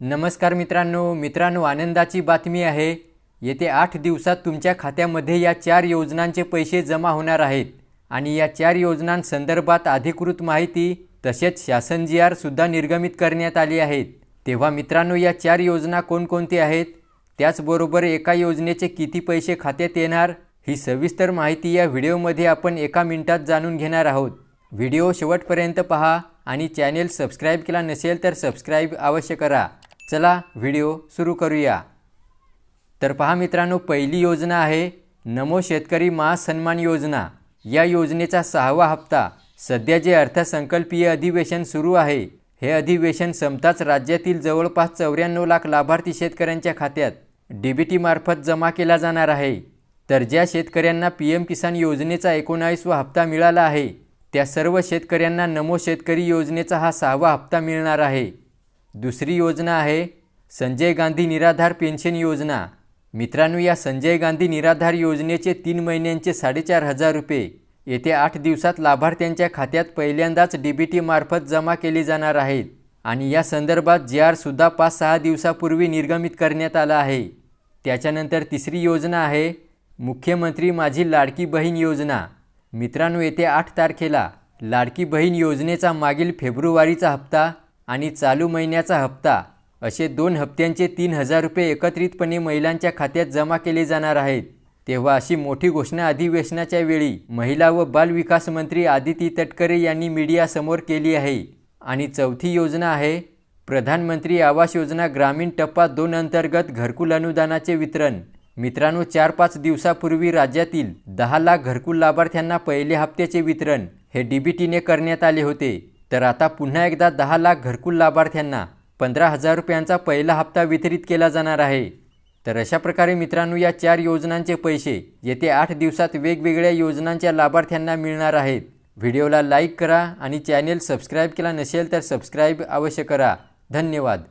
नमस्कार मित्रांनो मित्रांनो आनंदाची बातमी आहे. येते आठ दिवसात तुमच्या खात्यामध्ये या चार योजनांचे पैसे जमा होणार आहेत आणि या चार योजनांसंदर्भात अधिकृत माहिती तसेच शासन जी आरसुद्धा निर्गमित करण्यात आली आहेत तेव्हा मित्रांनो या चार योजना कोणकोणत्या आहेत? त्याचबरोबर एका योजनेचे किती पैसे खात्यात येणार? ही सविस्तर माहिती या व्हिडिओमध्ये आपण एका मिनिटात जाणून घेणार आहोत. व्हिडिओ शेवटपर्यंत पहा आणि चॅनेल सबस्क्राईब केला नसेल तर सबस्क्राईब अवश्य करा. चला व्हिडिओ सुरू करूया. तर पहा मित्रांनो पहिली योजना आहे नमो शेतकरी महासन्मान योजना. या योजनेचा सहावा हप्ता. सध्या जे अर्थसंकल्पीय अधिवेशन सुरू आहे हे अधिवेशन संपताच राज्यातील जवळपास चौऱ्याण्णव लाख लाभार्थी शेतकऱ्यांच्या खात्यात डी बी टीमार्फत जमा केला जाणार आहे. तर ज्या शेतकऱ्यांना पी एम किसान योजनेचा एकोणावीसवा हप्ता मिळाला आहे त्या सर्व शेतकऱ्यांना नमो शेतकरी योजनेचा हा सहावा हप्ता मिळणार आहे. दुसरी योजना आहे संजय गांधी निराधार पेन्शन योजना. मित्रांनो या संजय गांधी निराधार योजनेचे तीन महिन्यांचे साडेचार हजार रुपये. येत्या आठ दिवसात लाभार्थ्यांच्या खात्यात पहिल्यांदाच डी बी टीमार्फत जमा केले जाणार आहेत आणि या संदर्भात जे आरसुद्धा पाच सहा दिवसापूर्वी निर्गमित करण्यात आला आहे. त्याच्यानंतर तिसरी योजना आहे मुख्यमंत्री माझी लाडकी बहीण योजना. मित्रांनो येत्या आठ तारखेला लाडकी बहीण योजनेचा मागील फेब्रुवारीचा हप्ता आणि चालू महिन्याचा हप्ता. असे दोन हप्त्यांचे तीन हजार रुपये एकत्रितपणे महिलांच्या खात्यात जमा केले जाणार आहेत. तेव्हा अशी मोठी घोषणा अधिवेशनाच्या वेळी महिला व बाल विकास मंत्री आदिती तटकरे यांनी मीडियासमोर केली आहे. आणि चौथी योजना आहे प्रधानमंत्री आवास योजना ग्रामीण टप्पा दोन अंतर्गत घरकुल अनुदानाचे वितरण. मित्रांनो चार पाच दिवसापूर्वी राज्यातील दहा लाख घरकुल लाभार्थ्यांना पहिले हप्त्याचे वितरण हे डी बी टीने करण्यात आले होते. तर आता पुन्हा एकदा दहा लाख घरकुल लाभार्थ्यांना पंधरा हजार रुपयांचा पहिला हप्ता वितरित केला जाणार आहे. तर अशा प्रकारे मित्रांनो या चार योजनांचे पैसे येत्या आठ दिवसात वेगवेगळ्या योजनांच्या लाभार्थ्यांना मिळणार आहेत. व्हिडिओला लाईक करा आणि चॅनेल सबस्क्राईब केला नसेल तर सबस्क्राईब अवश्य करा. धन्यवाद.